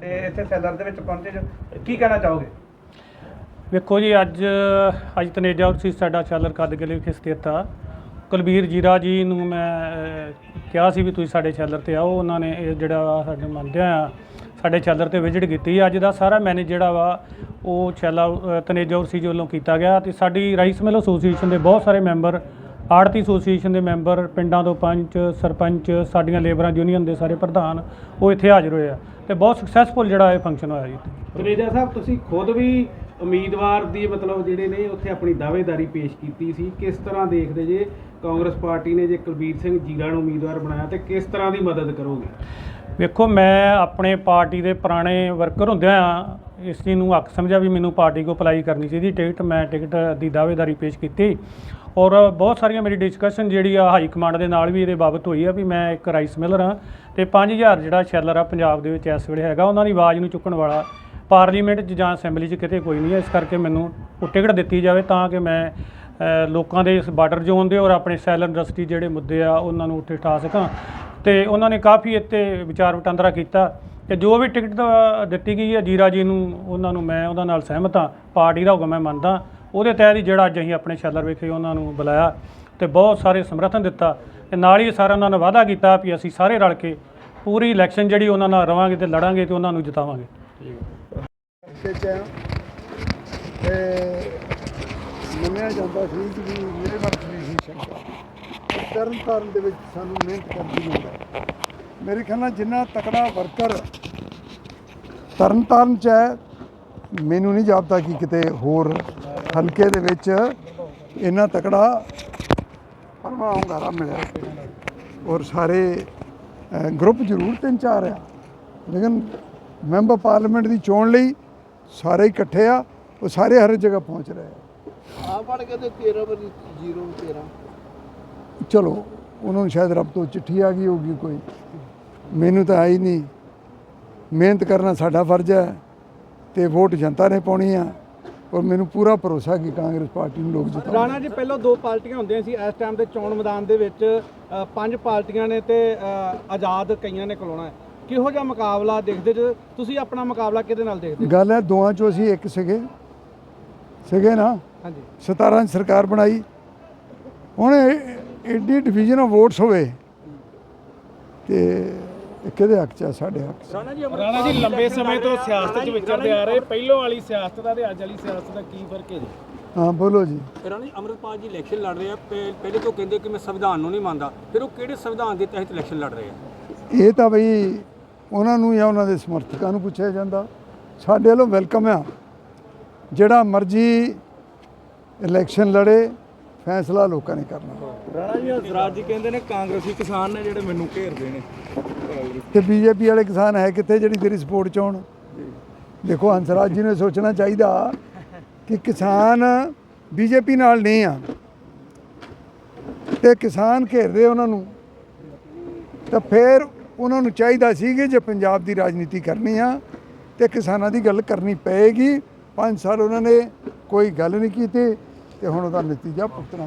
ਤੇ ਇੱਥੇ ਸੈਲਰ ਦੇ ਵਿੱਚ ਪਹੁੰਚੇ ਜੋ ਕੀ ਕਹਿਣਾ ਚਾਹੋਗੇ? ਵੇਖੋ ਜੀ ਅੱਜ ਅੱਜ ਤਨੇਜਾ ਸੀ ਸਾਡਾ ਚਾਲਰ ਕਦਗਲੇ ਵਿਖੇ ਸਥਿਤ ਆ ਕੁਲਬੀਰ ਜੀਰਾ ਜੀ ਨੂੰ ਮੈਂ ਅਹ, ਕਿਹਾ ਸੀ ਵੀ ਤੁਸੀਂ ਸਾਡੇ ਚਾਲਰ ਤੇ ਆਓ। ਉਹਨਾਂ ਨੇ ਇਹ ਜਿਹੜਾ ਵਾ ਸਾਡੇ ਮੰਨਦਿਆਂ ਆ ਸਾਡੇ ਚਾਲਰ ਤੇ ਵਿਜ਼ਿਟ ਕੀਤੀ। ਅੱਜ ਦਾ ਸਾਰਾ ਮੈਨੇਜ ਜਿਹੜਾ ਵਾ ਉਹ ਚਾਲਾ ਤਨੇਜਾ ਸੀ ਜੀ ਵੱਲੋਂ ਕੀਤਾ ਗਿਆ। ਤੇ ਸਾਡੀ ਰਾਈਸ ਮਿਲ ਐਸੋਸੀਏਸ਼ਨ ਦੇ ਬਹੁਤ ਸਾਰੇ ਮੈਂਬਰ ਆੜਤੀ ਐਸੋਸੀਏਸ਼ਨ ਦੇ ਮੈਂਬਰ ਪਿੰਡਾਂ ਤੋਂ ਪੰਚ ਸਰਪੰਚ ਸਾਡੀਆਂ ਲੇਬਰਾਂ ਯੂਨੀਅਨ ਦੇ ਸਾਰੇ ਪ੍ਰਧਾਨ ਉਹ ਇੱਥੇ ਹਾਜ਼ਰ ਹੋਏ ਆ ਤੇ ਬਹੁਤ ਸਕਸੈਸਫੁਲ ਜਿਹੜਾ ਇਹ ਫੰਕਸ਼ਨ ਹੋਇਆ ਜੀ ਤਨੇਜਾ ਸਾਹਿਬ ਤੁਸੀਂ ਖੁਦ ਵੀ ਉਮੀਦਵਾਰ ਦੀ ਮਤਲਬ ਜਿਹੜੇ ਨੇ ਉੱਥੇ ਆਪਣੀ ਦਾਅਵੇਦਾਰੀ ਪੇਸ਼ ਕੀਤੀ ਸੀ। ਕਿਸ ਤਰ੍ਹਾਂ ਦੇਖਦੇ ਜੇ ਕਾਂਗਰਸ ਪਾਰਟੀ ਨੇ ਜੇ ਕੁਲਬੀਰ ਸਿੰਘ ਜੀਰਾ ਨੂੰ ਉਮੀਦਵਾਰ ਬਣਾਇਆ ਤੇ ਕਿਸ ਤਰ੍ਹਾਂ ਦੀ ਮਦਦ ਕਰੋਗੇ? ਵੇਖੋ ਮੈਂ ਆਪਣੇ ਪਾਰਟੀ ਦੇ ਪੁਰਾਣੇ ਵਰਕਰ ਹੁੰਦਿਆਂ ਇਸ ਚੀਜ਼ ਨੂੰ ਹੱਕ ਸਮਝਿਆ ਵੀ ਮੈਨੂੰ ਪਾਰਟੀ ਕੋ ਅਪਲਾਈ ਕਰਨੀ ਚਾਹੀਦੀ, ਟਿਕਟ, ਮੈਂ ਟਿਕਟ ਦੀ ਦਾਅਵੇਦਾਰੀ ਪੇਸ਼ ਕੀਤੀ। ਔਰ ਬਹੁਤ ਸਾਰੀਆਂ ਮੇਰੀ ਡਿਸਕਸ਼ਨ ਜਿਹੜੀ ਆ ਹਾਈ ਕਮਾਂਡ ਦੇ ਨਾਲ ਵੀ ਇਹਦੇ ਬਾਬਤ ਹੋਈ ਆ ਵੀ ਮੈਂ ਇੱਕ ਰਾਈਸ ਮਿਲਰ ਹਾਂ ਤੇ 5000 ਜਿਹੜਾ ਸ਼ੈਲਰ ਆ ਪੰਜਾਬ ਦੇ ਵਿੱਚ ਇਸ ਵੇਲੇ ਹੈਗਾ, ਉਹਨਾਂ ਦੀ ਆਵਾਜ਼ ਨੂੰ ਚੁੱਕਣ ਵਾਲਾ ਪਾਰਲੀਮੈਂਟ 'ਚ ਜਾਂ ਅਸੈਂਬਲੀ 'ਚ ਕਿਤੇ ਕੋਈ ਨਹੀਂ ਹੈ ਇਸ ਕਰਕੇ ਮੈਨੂੰ ਉਹ ਟਿਕਟ ਦਿੱਤੀ ਜਾਵੇ ਤਾਂ ਕਿ ਮੈਂ ਲੋਕਾਂ ਦੇ ਇਸ ਬਾਰਡਰ ਜ਼ੋਨ ਦੇ ਔਰ ਆਪਣੇ ਸੈਲ ਇੰਡਸਟਰੀ ਜਿਹੜੇ ਮੁੱਦੇ ਆ ਉਹਨਾਂ ਨੂੰ ਉੱਥੇ ਠਾ ਸਕਾਂ। ਤੇ ਉਹਨਾਂ ਨੇ ਕਾਫੀ ਇੱਥੇ ਵਿਚਾਰ ਵਟਾਂਦਰਾ ਕੀਤਾ। ਤੇ ਜੋ ਵੀ ਟਿਕਟ ਦਿੱਤੀ ਗਈ ਹੈ ਜੀਰਾ ਜੀ ਨੂੰ, ਉਹਨਾਂ ਨੂੰ ਮੈਂ ਉਹਨਾਂ ਨਾਲ ਸਹਿਮਤ ਹਾਂ, ਪਾਰਟੀ ਦਾ ਹੁਕਮ ਮੈਂ ਮੰਨਦਾ। ਉਹਦੇ ਤਹਿਤ ਹੀ ਜਿਹੜਾ ਅੱਜ ਅਸੀਂ ਆਪਣੇ ਸ਼ੈਲਰ ਵਿਖੇ ਉਹਨਾਂ ਨੂੰ ਬੁਲਾਇਆ ਤੇ ਬਹੁਤ ਸਾਰੇ ਸਮਰਥਨ ਦਿੱਤਾ ਤੇ ਨਾਲ ਹੀ ਸਾਰਿਆਂ ਉਹਨਾਂ ਨੇ ਵਾਅਦਾ ਕੀਤਾ ਵੀ ਅਸੀਂ ਸਾਰੇ ਰਲ ਕੇ ਪੂਰੀ ਇਲੈਕਸ਼ਨ ਜਿਹੜੀ ਉਹਨਾਂ ਨਾਲ ਰਵਾਂਗੇ ਤੇ ਲੜਾਂਗੇ ਤੇ ਉਹਨਾਂ ਨੂੰ ਜਿਤਾਵਾਂਗੇ। ਤੇ ਚ ਮੰਨਿਆ ਜਾਂਦਾ ਸੀ ਕਿ ਮੇਰੇ ਮਨ 'ਚ ਸੀ ਸ਼ੰਕਾ ਤਰਨ ਤਾਰਨ ਦੇ ਵਿੱਚ ਸਾਨੂੰ ਮਿਹਨਤ ਕਰਨੀ ਹੁੰਦਾ ਮੇਰੇ ਖਿਆਲ ਨਾਲ ਜਿੰਨਾ ਤਕੜਾ ਵਰਕਰ ਤਰਨ ਤਾਰਨ ਚ ਹੈ ਮੈਨੂੰ ਨਹੀਂ ਜਾਪਦਾ ਕਿ ਕਿਤੇ ਹੋਰ ਹਲਕੇ ਦੇ ਵਿੱਚ ਇੰਨਾ ਤਕੜਾ ਪਰਮਾ ਹੁੰਗਾਰਾ ਮਿਲਿਆ। ਔਰ ਸਾਰੇ ਗਰੁੱਪ ਜ਼ਰੂਰ ਤਿੰਨ ਚਾਰ ਆ। ਲੇਕਿਨ ਮੈਂਬਰ ਪਾਰਲੀਮੈਂਟ ਦੀ ਚੋਣ ਲਈ ਸਾਰੇ ਇਕੱਠੇ ਆ ਉਹ ਸਾਰੇ ਹਰ ਜਗ੍ਹਾ ਪਹੁੰਚ ਰਹੇ ਆ। ਆ ਪੜ ਕੇ ਤੇ 13 ਵਾਰੀ 0 13 ਚਲੋ ਉਹਨਾਂ ਨੂੰ ਸ਼ਾਇਦ ਰੱਬ ਤੋਂ ਚਿੱਠੀ ਆ ਗਈ ਹੋਗੀ ਕੋਈ। ਮੈਨੂੰ ਤਾਂ ਆਈ ਨਹੀਂ। ਮਿਹਨਤ ਕਰਨਾ ਸਾਡਾ ਫਰਜ਼ ਹੈ ਤੇ ਵੋਟ ਜਨਤਾ ਨੇ ਪਾਉਣੀ ਆ ਔਰ ਮੈਨੂੰ ਪੂਰਾ ਭਰੋਸਾ ਕਿ ਕਾਂਗਰਸ ਪਾਰਟੀ ਨੂੰ ਲੋਕ ਜਿਤਾਉਣਗੇ। ਰਾਣਾ ਜੀ ਪਹਿਲਾਂ ਦੋ ਪਾਰਟੀਆਂ ਹੁੰਦੀਆਂ ਸੀ। ਇਸ ਟਾਈਮ ਦੇ ਚੋਣ ਮੈਦਾਨ ਦੇ ਵਿੱਚ ਪੰਜ ਪਾਰਟੀਆਂ ਨੇ ਤੇ ਆਜ਼ਾਦ ਕਈਆਂ ਨੇ ਖਲੋਣਾ ਹੈ। ਕਿਹੋ ਜਿਹਾ ਮੁਕਾਬਲਾ ਦੇਖਦੇ ਜੇ? ਤੁਸੀਂ ਆਪਣਾ ਮੁਕਾਬਲਾ ਕਿਹਦੇ ਨਾਲ ਦੇਖਦੇ? ਗੱਲ ਹੈ ਦੋਵਾਂ ਚੋਂ ਅਸੀਂ ਇੱਕ ਸੀਗੇ। ਸੀਗੇ ਨਾ? ਹਾਂਜੀ। 17 ਚ ਸਰਕਾਰ ਬਣਾਈ। ਹੁਣ ਐਡੀ ਡਿਵੀਜ਼ਨ ਆਫ ਵੋਟਸ ਹੋਵੇ ਤੇ ਇਹ ਕਿਹਦੇ ਹੱਕ ਚ ਆ? ਸਾਡੇ ਹੱਕ 'ਚ। ਰਾਣਾ ਜੀ ਲੰਬੇ ਸਮੇਂ ਤੋਂ ਸਿਆਸਤ 'ਚ ਵਿਚਰਦੇ ਆ ਰਹੇ। ਪਹਿਲੋਂ ਵਾਲੀ ਸਿਆਸਤ ਦਾ ਤੇ ਅੱਜ ਵਾਲੀ ਸਿਆਸਤ ਦਾ ਕੀ ਫ਼ਰਕ ਹੈ ਜੀ? ਹਾਂ ਬੋਲੋ ਜੀ। ਰਾਣੀ ਅਮਰਪਾਲ ਜੀ ਇਲੈਕਸ਼ਨ ਲੜ ਰਹੇ ਆ। ਪਹਿ- ਪਹਿਲੇ ਤੋਂ ਕਹਿੰਦੇ ਕਿ ਮੈਂ ਸੰਵਿਧਾਨ ਨੂੰ ਨਹੀਂ ਮੰਨਦਾ। ਫਿਰ ਉਹ ਕਿਹੜੇ ਸੰਵਿਧਾਨ ਦੇ ਤਹਿਤ ਇਲੈਕਸ਼ਨ ਲੜ ਰਹੇ ਆ? ਇਹ ਤਾਂ ਬਈ ਉਹਨਾਂ ਨੂੰ ਜਾਂ ਉਹਨਾਂ ਦੇ ਸਮਰਥਕਾਂ ਨੂੰ ਪੁੱਛਿਆ ਜਾਂਦਾ। ਸਾਡੇ ਵੱਲੋਂ ਵੈਲਕਮ ਆ। ਜਿਹੜਾ ਮਰਜ਼ੀ ਇਲੈਕਸ਼ਨ ਲੜੇ ਫੈਸਲਾ ਲੋਕਾਂ ਨੇ ਕਰਨਾ। ਰਾਣਾ ਜੀ ਹਸਰਾਜ ਜੀ ਕਹਿੰਦੇ ਨੇ ਕਾਂਗਰਸੀ ਕਿਸਾਨ ਨੇ ਜਿਹੜੇ ਮੈਨੂੰ ਘੇਰਦੇ ਨੇ। ਤੇ ਬੀਜੇਪੀ ਵਾਲੇ ਕਿਸਾਨ ਹੈ ਕਿੱਥੇ ਜਿਹੜੀ ਤੇਰੀ ਸਪੋਰਟ ਚ ਆਉਣ? ਦੇਖੋ ਹੰਸਰਾਜ ਜੀ ਨੇ, ਸੋਚਣਾ ਚਾਹੀਦਾ ਕਿ ਕਿਸਾਨ ਬੀਜੇਪੀ ਨਾਲ ਨਹੀਂ ਆ ਤੇ ਕਿਸਾਨ ਘੇਰਦੇ ਉਹਨਾਂ ਨੂੰ, ਤਾਂ ਫਿਰ ਉਹਨਾਂ ਨੂੰ ਚਾਹੀਦਾ ਸੀ ਕਿ ਜੇ ਪੰਜਾਬ ਦੀ ਰਾਜਨੀਤੀ ਕਰਨੀ ਆ ਤੇ ਕਿਸਾਨਾਂ ਦੀ ਗੱਲ ਕਰਨੀ ਪਏਗੀ। 5 ਸਾਲ ਉਹਨਾਂ ਨੇ ਕੋਈ ਗੱਲ ਨਹੀਂ ਕੀਤੀ ਤੇ ਹੁਣ ਉਹਦਾ ਨਤੀਜਾ ਭੁਗਤਣਾ